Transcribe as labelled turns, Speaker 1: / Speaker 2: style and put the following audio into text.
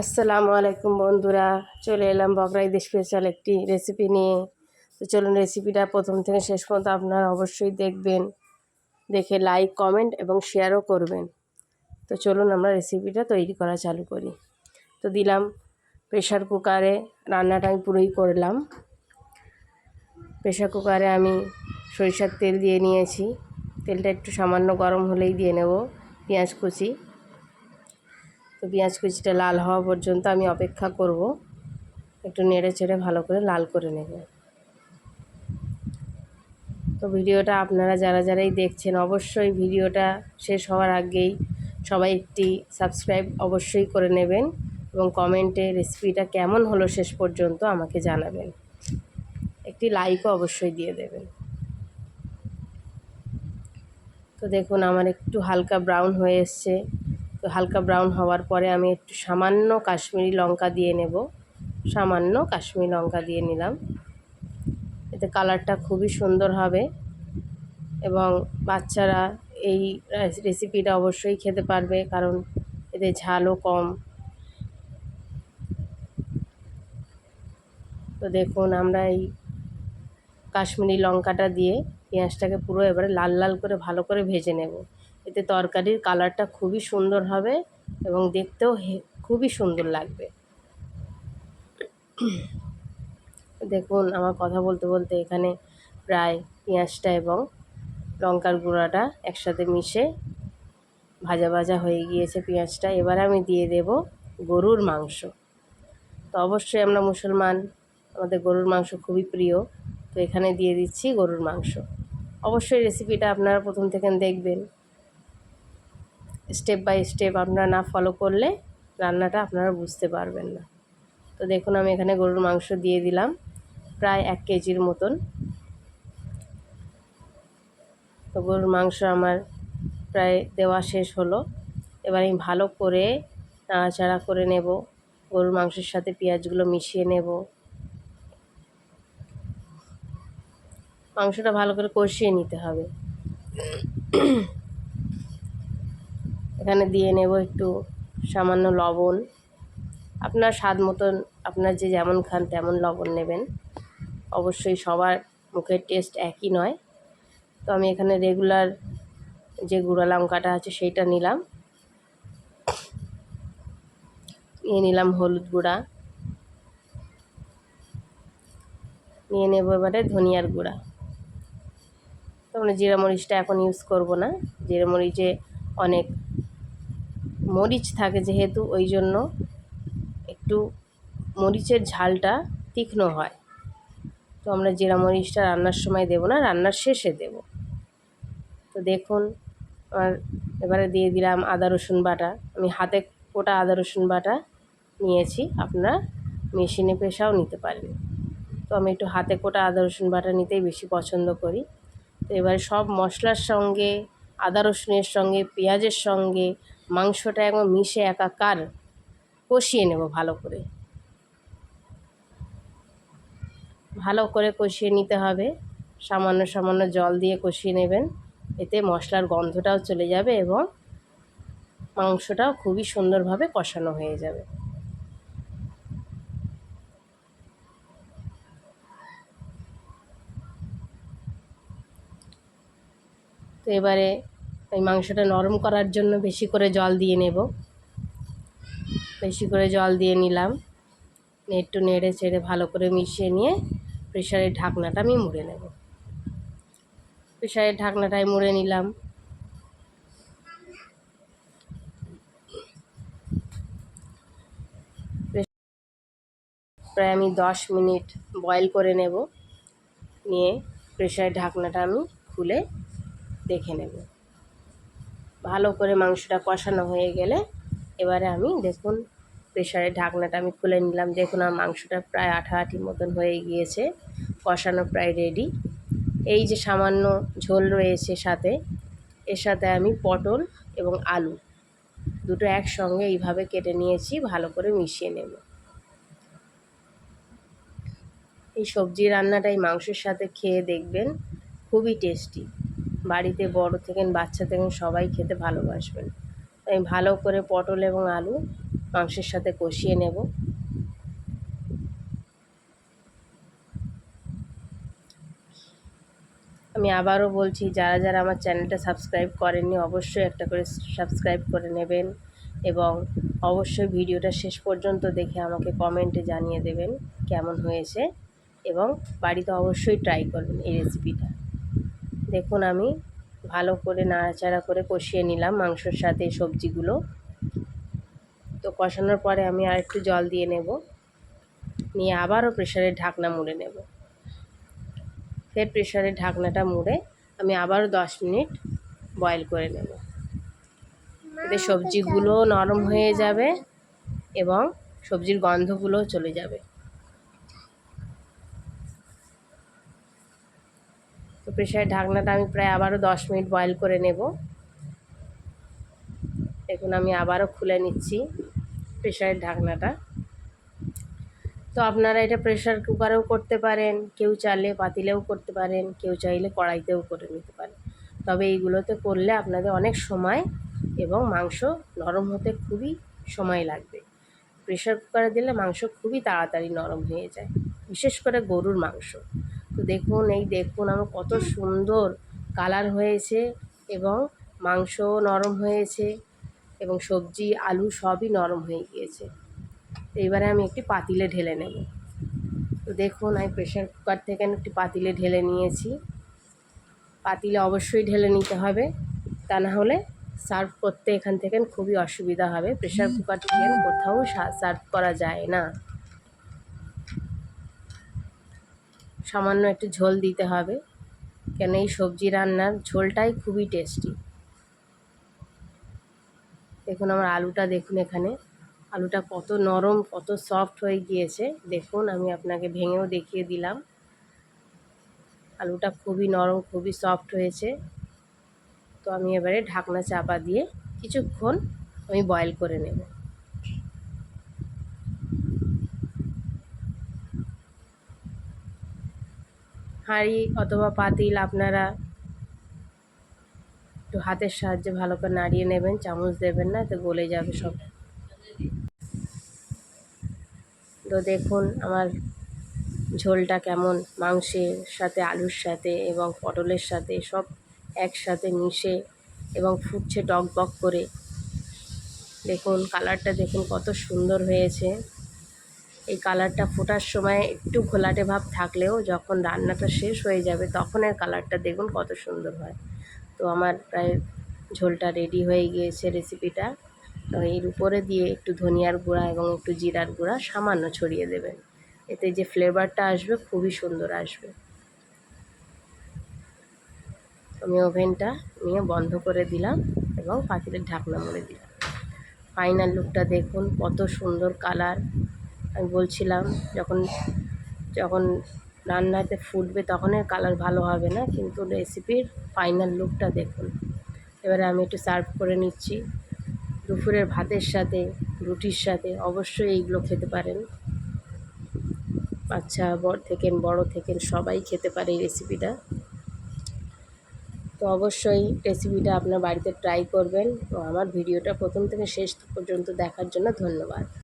Speaker 1: আসসালামু আলাইকুম বন্ধুরা, চলে এলাম বকরাইদের স্পেশাল একটি রেসিপি নিয়ে। তো চলুন রেসিপিটা প্রথম থেকে শেষ পর্যন্ত আপনারা অবশ্যই দেখবেন, দেখে লাইক কমেন্ট এবং শেয়ারও করবেন। তো চলুন আমরা রেসিপিটা তৈরি করা চালু করি। তো দিলাম প্রেশার কুকারে রান্নাটা আমি পুরোই করলাম। প্রেশার কুকারে আমি সরিষার তেল দিয়ে নিয়েছি। তেলটা একটু সামান্য গরম হলেই দিয়ে নেব, পেঁয়াজ কুচি। তো পেঁয়াজ কুচিটা লাল হওয়া পর্যন্ত আমি অপেক্ষা করব। একটু নেড়ে চেড়ে ভালো করে লাল করে নেব। তো ভিডিওটা আপনারা যারা যারাই দেখছেন, অবশ্যই ভিডিওটা শেষ হওয়ার আগেই সবাই একটি সাবস্ক্রাইব অবশ্যই করে নেবেন এবং কমেন্টে রেসিপিটা কেমন হলো শেষ পর্যন্ত আমাকে জানাবেন। একটি লাইকও অবশ্যই দিয়ে দেবেন। তো দেখুন, আমার একটু হালকা ব্রাউন হয়ে এসছে। তো হালকা ব্রাউন হওয়ার পরে আমি একটু সামান্য কাশ্মীরি লঙ্কা দিয়ে নেব। সামান্য কাশ্মীরি লঙ্কা দিয়ে নিলাম। এতে কালারটা খুবই সুন্দর হবে এবং বাচ্চারা এই রেসিপিটা অবশ্যই খেতে পারবে কারণ এতে ঝালও কম। তো দেখুন আমরা এই কাশ্মীরি লঙ্কাটা দিয়ে পেঁয়াজটাকে পুরো এবারে লাল লাল করে ভালো করে ভেজে নেব। এতে তরকারির কালারটা খুবই সুন্দর হবে এবং দেখতেও খুবই সুন্দর লাগবে। দেখুন, আমার কথা বলতে বলতে এখানে প্রায় পেঁয়াজটা এবং লঙ্কার গুঁড়াটা একসাথে মিশে ভাজা ভাজা হয়ে গিয়েছে পেঁয়াজটা। এবার আমি দিয়ে দেব গরুর মাংস। তো অবশ্যই আমরা মুসলমান, আমাদের গরুর মাংস খুবই প্রিয়। তো এখানে দিয়ে দিচ্ছি গরুর মাংস। অবশ্যই রেসিপিটা আপনারা প্রথম থেকে দেখবেন। স্টেপ বাই স্টেপ আপনারা না ফলো করলে রান্নাটা আপনারা বুঝতে পারবেন না। তো দেখুন আমি এখানে গরুর মাংস দিয়ে দিলাম, প্রায় এক কেজির মতন। তো গরুর মাংস আমার প্রায় দেওয়া শেষ হলো। এবার আমি ভালো করে নাড়াচাড়া করে নেব, গরুর মাংসের সাথে পেঁয়াজগুলো মিশিয়ে নেব। মাংসটা ভালো করে কষিয়ে নিতে হবে। এখানে দিয়ে নেব একটু সামান্য লবণ। আপনার স্বাদ মতন আপনার যে যেমন খান তেমন লবণ নেবেন। অবশ্যই সবার মুখের টেস্ট একই নয়। তো আমি এখানে রেগুলার যে গুঁড়া লঙ্কাটা আছে সেইটা নিলাম। নিয়ে নিলাম হলুদ গুঁড়া। নিয়ে নেব এবারে ধনিয়ার গুঁড়া। তো আমরা জিরা মরিচটা এখন ইউজ করব না। জিরা মরিচে অনেক মরিচ থাকে যেহেতু, ওই জন্য একটু মরিচের ঝালটা তীক্ষ্ণ হয়। তো আমরা জিরা মরিচটা রান্নার সময় দেব না, রান্নার শেষে দেব। তো দেখুন আর এবারে দিয়ে দিলাম আদা, রসুন বাটা। আমি হাতে কোটা আদা, রসুন বাটা নিয়েছি, আপনারা মেশিনে পেশাও নিতে পারেন। তো আমি একটু হাতে কোটা আদা, রসুন বাটা নিতেই বেশি পছন্দ করি। তো এবারে সব মশলার সঙ্গে, আদা, রসুনের সঙ্গে, পেঁয়াজের সঙ্গে মাংসটা একদম মিশে একাকার কষিয়ে নেব ভালো করে। ভালো করে কষিয়ে নিতে হবে। সামান্য সামান্য জল দিয়ে কষিয়ে নেবেন। এতে মশলার গন্ধটাও চলে যাবে এবং মাংসটাও খুবই সুন্দরভাবে কষানো হয়ে যাবে। তো এবারে এই মাংসটা নরম করার জন্য বেশি করে জল দিয়ে নেব। বেশি করে জল দিয়ে নিলাম। একটু নেড়ে চেড়ে ভালো করে মিশিয়ে নিয়ে প্রেশারের ঢাকনাটা আমি মুড়ে নেব। প্রেশারের ঢাকনাটাই মুড়ে নিলাম। প্রায় আমি দশ মিনিট বয়েল করে নেব। নিয়ে প্রেশারের ঢাকনাটা আমি খুলে দেখে নেব। ভালো করে মাংসটা কষানো হয়ে গেলে এবারে আমি দেখুন প্রেশারের ঢাকনাটা আমি খুলে নিলাম। দেখুন আমার মাংসটা প্রায় আঠা আঠি মতন হয়ে গিয়েছে, কষানো প্রায় রেডি এই যে সামান্য ঝোল রয়েছে সাথে, এর সাথে আমি পটল এবং আলু দুটো একসঙ্গে এইভাবে কেটে নিয়েছি, ভালো করে মিশিয়ে নেব। এই সবজি রান্নাটাই মাংসের সাথে খেয়ে দেখবেন, খুবই টেস্টি বাড়িতে বড় থেকে বাচ্চা থেকে সবাই খেতে ভালোবাসবেন। আমি ভালো করে পটল এবং আলু মাংসের সাথে কষিয়ে নেব। আমি আবারও বলছি, যারা যারা আমার চ্যানেলটা সাবস্ক্রাইব করেননি, অবশ্যই একটা করে সাবস্ক্রাইব করে নেবেন এবং অবশ্যই ভিডিওটা শেষ পর্যন্ত দেখে আমাকে কমেন্টে জানিয়ে দেবেন কেমন হয়েছে এবং বাড়িতে অবশ্যই ট্রাই করবেন এই রেসিপিটা দেখুন, আমি ভালো করে নাড়াচাড়া করে কষিয়ে নিলাম মাংসর সাথে সবজিগুলো। তো কষানোর পরে আমি আর একটু জল দিয়ে নেব। নিয়ে আবারও প্রেশারের ঢাকনা মুড়ে নেব। ফের প্রেশারের ঢাকনাটা মুড়ে আমি আবারও দশ মিনিট বয়েল করে নেব। এতে সবজিগুলো নরম হয়ে যাবে এবং সবজির গন্ধগুলোও চলে যাবে। প্রেশারের ঢাকনাটা আমি প্রায় আবারও দশ মিনিট বয়েল করে নেব। দেখুন, আমি আবারও খুলে নিচ্ছি প্রেশারের ঢাকনাটা। তো আপনারা এটা প্রেশার কুকারেও করতে পারেন, কেউ চাইলে পাতিলেও করতে পারেন, কেউ চাইলে কড়াইতেও করে নিতে পারেন। তবে এইগুলোতে করলে আপনাদের অনেক সময় এবং মাংস নরম হতে খুবই সময় লাগবে। প্রেশার কুকারে দিলে মাংস খুবই তাড়াতাড়ি নরম হয়ে যায়, বিশেষ করে গরুর মাংস। তো দেখুন, এই দেখুন আমার কত সুন্দর কালার হয়েছে এবং মাংসও নরম হয়েছে এবং সবজি, আলু সবই নরম হয়ে গিয়েছে। এইবারে আমি একটি পাতিলে ঢেলে নেব। তো দেখুন, আমি প্রেশার কুকার থেকে একটি পাতিলে ঢেলে নিয়েছি। পাতিলে অবশ্যই ঢেলে নিতে হবে, তা না হলে সার্ভ করতে এখান থেকে খুবই অসুবিধা হবে। প্রেশার কুকার থেকে কোথাও সার্ভ করা যায় না। সামান্য একটু ঝোল দিতে হবে। কেন এই সবজি রান্নার ঝোলটাই খুবই টেস্টি দেখুন আমার আলুটা দেখুন এখানে। আলুটা কত নরম, কত সফট হয়ে গিয়েছে। দেখুন, আমি আপনাকে ভেঙেও দেখিয়ে দিলাম। আলুটা খুবই নরম, খুবই সফট হয়েছে। তো আমি এবারে ঢাকনা চাপা দিয়ে কিছুক্ষণ আমি বয়েল করে নেব। হাঁড়ি অথবা পাতিল আপনারা একটু হাতের সাহায্যে ভালো করে নাড়িয়ে নেবেন, চামচ দেবেন না, তো গলে যাবে সব। তো দেখুন আমার ঝোলটা কেমন, মাংসের সাথে, আলুর সাথে এবং পটলের সাথে সব একসাথে মিশে এবং ফুটছে টক বক করে। দেখুন, কালারটা দেখুন কত সুন্দর হয়েছে। এই কালারটা ফোটার সময় একটু ঘোলাটে ভাব থাকলেও যখন রান্নাটা শেষ হয়ে যাবে তখন এর কালারটা দেখুন কত সুন্দর হয়। তো আমার প্রায় ঝোলটা রেডি হয়ে গিয়েছে রেসিপিটা তো এর উপরে দিয়ে একটু ধনিয়ার গুঁড়া এবং একটু জিরার গুঁড়া সামান্য ছড়িয়ে দেবেন। এতে যে ফ্লেভারটা আসবে খুবই সুন্দর আসবে। আমি ওভেনটা নিয়ে বন্ধ করে দিলাম এবং পাখিদের ঢাকনা মুড়ে দিলাম। ফাইনাল লুকটা দেখুন কত সুন্দর কালার আমি বলছিলাম, যখন যখন রান্নাতে ফুটবে তখন এর কালার ভালো হবে না, কিন্তু রেসিপির ফাইনাল লুকটা দেখুন। এবারে আমি একটু সার্ভ করে নিচ্ছি। দুপুরের ভাতের সাথে, রুটির সাথে অবশ্যই এইগুলো খেতে পারেন। বাচ্চা বড় থেকেন বড় থেকেন, সবাই খেতে পারে এই রেসিপিটা তো অবশ্যই রেসিপিটা আপনার বাড়িতে ট্রাই করবেন। তো আমার ভিডিওটা প্রথম থেকে শেষ পর্যন্ত দেখার জন্য ধন্যবাদ।